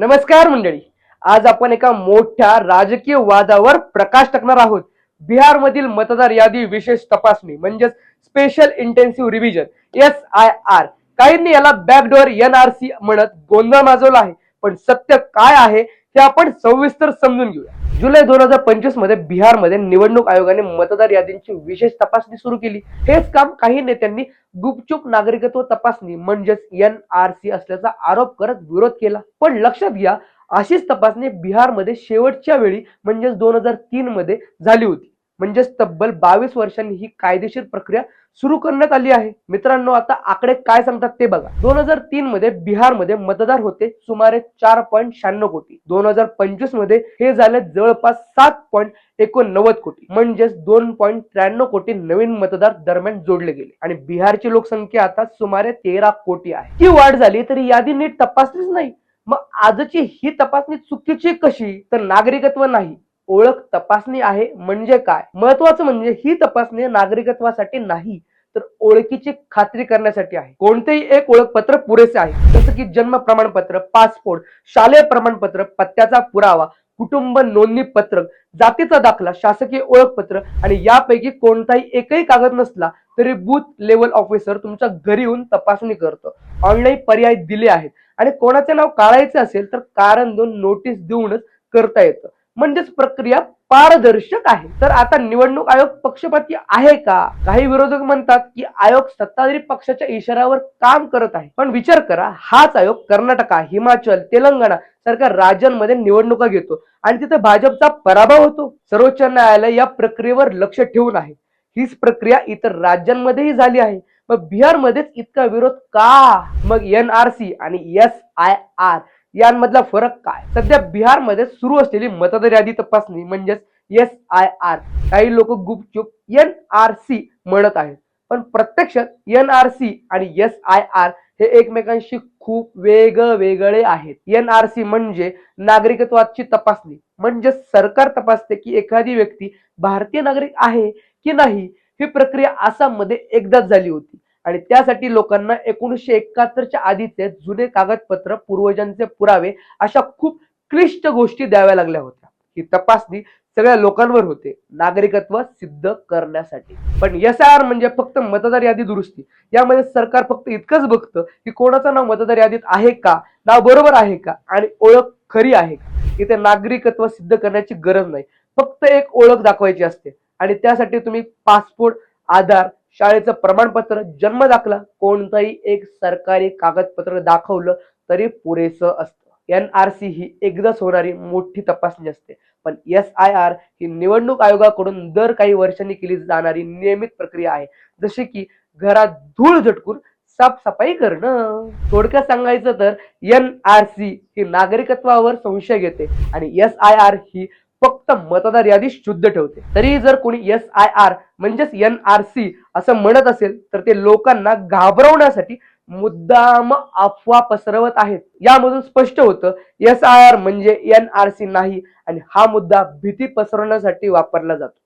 नमस्कार मंडळी. आज आपण एका मोठ्या राजकीय वादावर प्रकाश टाकणार आहोत. बिहारमधील मतदार यादी विशेष तपासणी म्हणजेच special intensive revision S I R काहींनी याला बॅकडोअर एन आर सी म्हणत गोंधळ माजवला आहे. पण सत्य काय आहे? हे आपण सविस्तर समजून घेऊया. जुलै दोन हजार पंचवीसमध्ये बिहारमध्ये निवडणूक आयोगाने मतदार यादींची विशेष तपासणी सुरू केली. हेच काम काही नेत्यांनी गुपचूप नागरिकत्व तपासणी म्हणजेच एन आर सी असल्याचा आरोप करत विरोध केला. पण लक्षात घ्या अशीच तपासणी बिहारमध्ये शेवटच्या वेळी म्हणजेच दोन हजार तीन मध्ये झाली होती. म्हणजेच तब्बल बावीस वर्षांनी ही कायदेशीर प्रक्रिया सुरू करण्यात आली आहे. मित्रांनो आता आकडे काय सांगतात ते बघा. दोन हजार तीन मध्ये बिहारमध्ये मतदार होते सुमारे चार पॉईंट शहाण्णव कोटी. दोन हजार पंचवीसमध्ये हे झाले जवळपास सात पॉईंट एकोणनव्वद कोटी. म्हणजेच दोन पॉईंट त्र्याण्णव कोटी नवीन मतदार दरम्यान जोडले गेले. आणि बिहारची लोकसंख्या आता सुमारे तेरा कोटी आहे. ही वाढ झाली तरी यादी नीट तपासलीच नाही. मग आजची ही तपासणी चुकीची कशी? तर नागरिकत्व नाही. ओळख तपासणी आहे म्हणजे काय? महत्वाचं म्हणजे ही तपासणी नागरिकत्वासाठी नाही तर ओळखीची खात्री करण्यासाठी आहे. कोणतेही एक ओळखपत्र पुरेसे आहे जसं की जन्म प्रमाणपत्र पासपोर्ट शालेय प्रमाणपत्र पत्त्याचा पुरावा कुटुंब नोंदणी पत्रक जातीचा दाखला शासकीय ओळखपत्र आणि यापैकी कोणताही एकही कागद नसला तरी बूथ लेवल ऑफिसर तुमच्या घरी येऊन तपासणी करतो. ऑनलाईन पर्याय दिले आहेत आणि कोणाचे नाव काढायचे असेल तर कारण दोन नोटीस देऊनच करता येतं. म्हणजेच प्रक्रिया पारदर्शक आहे. तर आता निवडणूक आयोग पक्षपाती आहे का? काही विरोधक म्हणतात की आयोग सत्ताधारी पक्षाच्या इशाऱ्यावर काम करत आहे. पण विचार करा हाच आयोग कर्नाटका हिमाचल तेलंगणा सारख्या राज्यांमध्ये निवडणुका घेतो आणि तिथे भाजपचा पराभव होतो. सर्वोच्च न्यायालय या प्रक्रियेवर लक्ष ठेवून आहे. हीच प्रक्रिया इतर राज्यांमध्येही झाली आहे. मग बिहारमध्येच इतका विरोध का? मग एन आर सी आणि एस आय आर यांमधला फरक काय? सध्या बिहारमध्ये सुरू असलेली मतदार यादी तपासणी म्हणजेच एस आय आर काही लोक गुपचूप एन आर सी म्हणत आहेत. पण प्रत्यक्षात एन आर सी आणि एस आय आर हे एकमेकांशी खूप वेगवेगळे आहेत. एन आर सी म्हणजे नागरिकत्वाची तपासणी म्हणजे सरकार तपासते की एखादी व्यक्ती भारतीय नागरिक आहे की नाही ही प्रक्रिया आसाममध्ये एकदाच झाली होती. आणि त्यासाठी लोकांना एकोणीसशे एकाहत्तरच्या आधीचे जुने कागदपत्र पूर्वजांचे पुरावे अशा खूप क्लिष्ट गोष्टी द्याव्या लागल्या होत्या. ही तपासणी सगळ्या लोकांवर होते नागरिकत्व सिद्ध करण्यासाठी. पण एस आय आर म्हणजे फक्त मतदार यादी दुरुस्ती. यामध्ये सरकार फक्त इतकंच बघतं की कोणाचं नाव मतदार यादीत आहे का नाव बरोबर आहे का आणि ओळख खरी आहे का. इथे नागरिकत्व सिद्ध करण्याची गरज नाही. फक्त एक ओळख दाखवायची असते. आणि त्यासाठी तुम्ही पासपोर्ट आधार शाळेचं प्रमाणपत्र जन्म दाखला कोणताही एक सरकारी कागदपत्र दाखवलं तरी पुरेसं असतं. एन आर सी ही एकदाच होणारी मोठी तपासणी असते. पण एस आय आर ही निवडणूक आयोगाकडून दर काही वर्षांनी केली जाणारी नियमित प्रक्रिया आहे. जसे की घरात धूळ झटकून साफसफाई करणं. थोडक्यात सांगायचं तर एन आर सी ही नागरिकत्वावर संशय घेते आणि एस आय आर ही फक्त मतदार यादी शुद्ध ठेवते. तरी जर कोणी एस आय आर म्हणजेच एन आर सी असं म्हणत असेल तर ते लोकांना घाबरवण्यासाठी मुद्दाम अफवा पसरवत आहेत. यामधून स्पष्ट होतं एस आय आर म्हणजे एन आर सी नाही आणि हा मुद्दा भीती पसरवण्यासाठी वापरला जातो.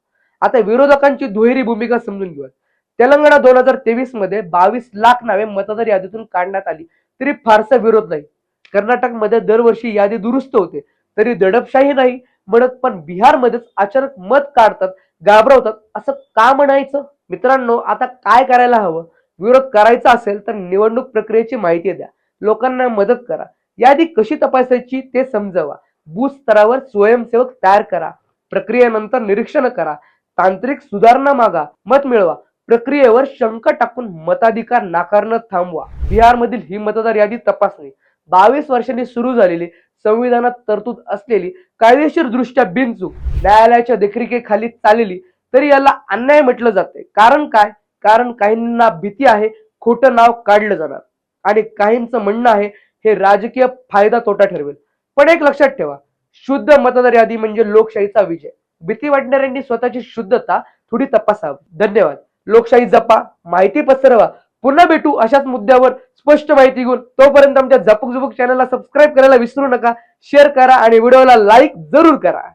आता विरोधकांची दुहेरी भूमिका समजून घेऊया तेलंगणा दोन हजार तेवीसमध्ये बावीस लाख नावे मतदार यादीतून काढण्यात आली तरी फारसा विरोध नाही. कर्नाटकमध्ये दरवर्षी यादी दुरुस्त होते तरी दडपशाही नाही म्हणत पण बिहारमध्येच अचानक मत काढतात घाबरवतात. असं का म्हणायचं? मित्रांनो आता काय करायला हवं? विरोध करायचा असेल तर निवडणूक प्रक्रियेची माहिती द्या. लोकांना मदत करा. यादी कशी तपासायची ते समजावा. बूथ स्तरावर स्वयंसेवक तयार करा. प्रक्रियेनंतर निरीक्षण करा. तांत्रिक सुधारणा मागा. मत मिळवा. प्रक्रियेवर शंका टाकून मताधिकार नाकारणं थांबवा. बिहारमधील ही मतदार यादी तपासणी. बावीस वर्षांनी सुरू झालेली संविधानात तरतूद असलेली कायदेशीर दृष्ट्या बिनचूक न्यायालयाच्या देखरेखीखाली चाललेली तरी याला अन्याय म्हटलं जाते कारण काय? कारण काहींना भीती आहे खोटं नाव काढलं जाणार. आणि काहींचं म्हणणं आहे हे राजकीय फायदा तोटा ठरवेल. पण एक लक्षात ठेवा शुद्ध मतदार यादी म्हणजे लोकशाहीचा विजय. भीती वाटणाऱ्यांनी स्वतःची शुद्धता थोडी तपासावी. धन्यवाद. लोकशाही जपा माहिती पसरवा पुन्हा भेटू अशाच मुद्द्यावर स्पष्ट माहिती घेऊन. तोपर्यंत आमच्या झपक झुपक चॅनलला सबस्क्राईब करायला विसरू नका. शेअर करा आणि व्हिडिओला लाईक जरूर करा.